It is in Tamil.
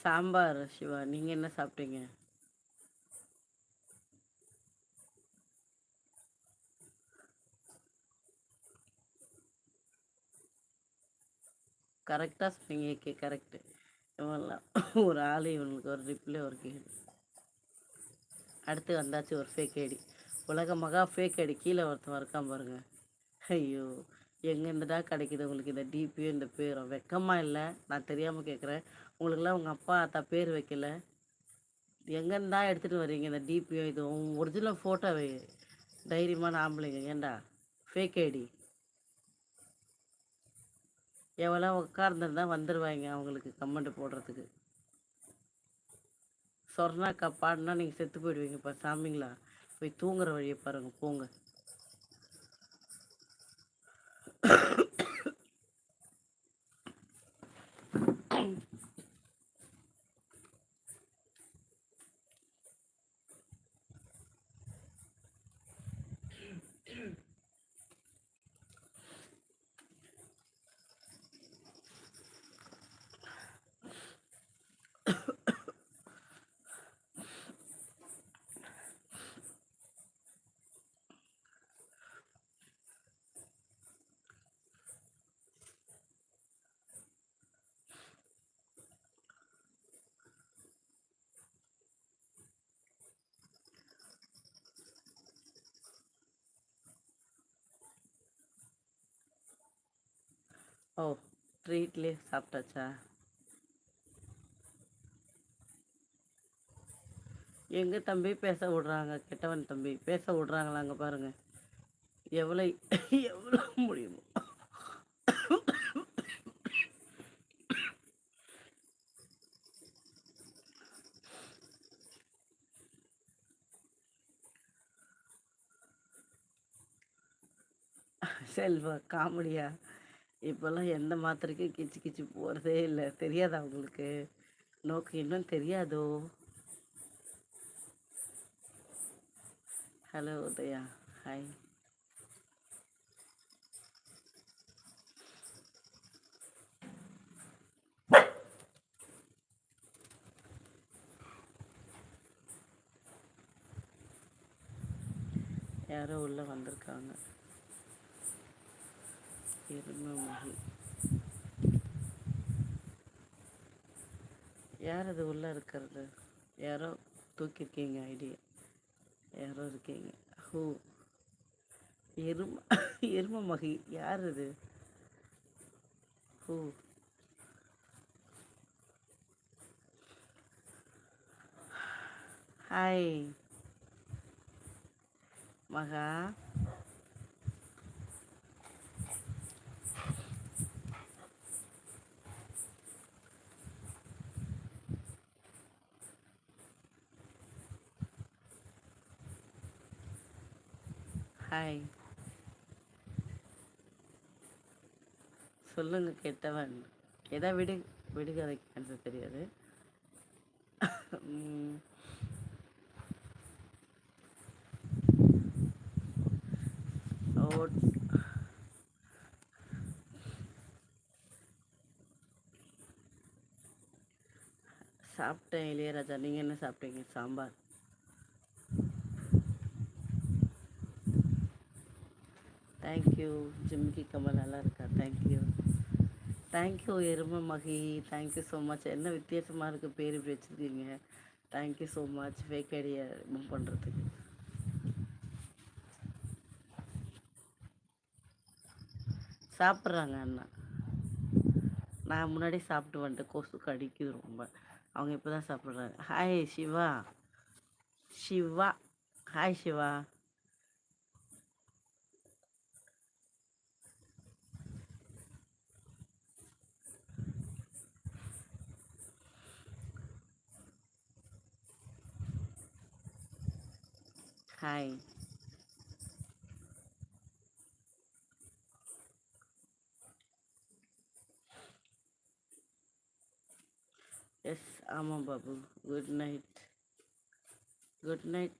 சாம்பார் சிவா. நீங்கள் என்ன சாப்பிட்டீங்க? கரெக்டாக சொன்னீங்க ஏகே கரெக்டு. இவன்லாம் ஒரு ஆள் இவனுக்கு ஒரு ரிப்ளை ஒரு கேடு அடுத்து வந்தாச்சு ஒரு ஃபேக் ஐடி உலக மகா ஃபேக் ஐடி கீழே ஒருத்தன் இருக்கான் பாருங்க. ஐயோ. எங்கெந்தடா கிடைக்கிது உங்களுக்கு இந்த டிபியும் இந்த பேரும் வெக்கமாக இல்லை. நான் தெரியாமல் கேட்குறேன் உங்களுக்குலாம் உங்கள் அப்பா அத்தா பேர் வைக்கல. எங்கேருந்தா எடுத்துகிட்டு வரீங்க இந்த டிபியும் இது? ஒரிஜினல் ஃபோட்டோ வை தைரியமான ஆம்பளைங்க ஏண்டா? ஃபேக் ஐடி எவ்வளோ உட்கார்ந்துருந்தா வந்துடுவாங்க அவங்களுக்கு கமெண்ட் போடுறதுக்கு? சொர்ணாக்கா பாடினா நீங்கள் செத்து போயிடுவீங்கப்பா. சாமிங்களா போய் தூங்குற வழியை பாருங்கள் போங்க. ஓ ட்ரீட்லேயே சாப்பிட்டாச்சா? எங்கே தம்பி பேச விடுறாங்க கெட்டவன் தம்பி பேச விடுறாங்களாங்க பாருங்க. பாருங்கள் எவ்வளோ எவ்வளோ முடியுமோ. செல்வா காமெடியா? இப்போல்லாம் எந்த மாத்திரைக்கும் கிச்சு கிச்சு போகிறதே இல்லை. தெரியாதா உங்களுக்கு? நோக்கு இன்னும் தெரியாதோ? ஹலோ உதயா. ஹாய் யாரோ உள்ளே வந்திருக்காங்க. எருமமகி யார் அது உள்ளே இருக்கிறது? யாரோ தூக்கியிருக்கீங்க ஐடியா யாரோ இருக்கீங்க. ஹூ. எரும எரும மகி. யார் அது ஹூ. ஹாய் மகா. ஹாய். சொல்லுங்க கெட்டவன். எதா விடு விடுகதை ஆன்சர் தெரியாது. சாப்பிட்டேன் இளையராஜா. நீங்கள் என்ன சாப்பிட்டீங்க? சாம்பார். தேங்க்யூ ஜிம்கி கமல் நல்லா இருக்கா? தேங்க்யூ தேங்க்யூ எரும மகி. தேங்க்யூ ஸோ மச் என்ன வித்தியாசமாக இருக்குது பேர் இப்படி வச்சுருக்கீங்க? Thank you so much fake idea remove பண்ணுறதுக்கு சாப்பிட்றாங்க அண்ணா. நான் முன்னாடி சாப்பிட்டு வந்துட்டேன் கொசு கடிக்குது ரொம்ப. அவங்க இப்போ தான் சாப்பிட்றாங்க. Hi Shiva Shiva hi Shiva Hi. Yes, I'm a bubble. Good night. Good night.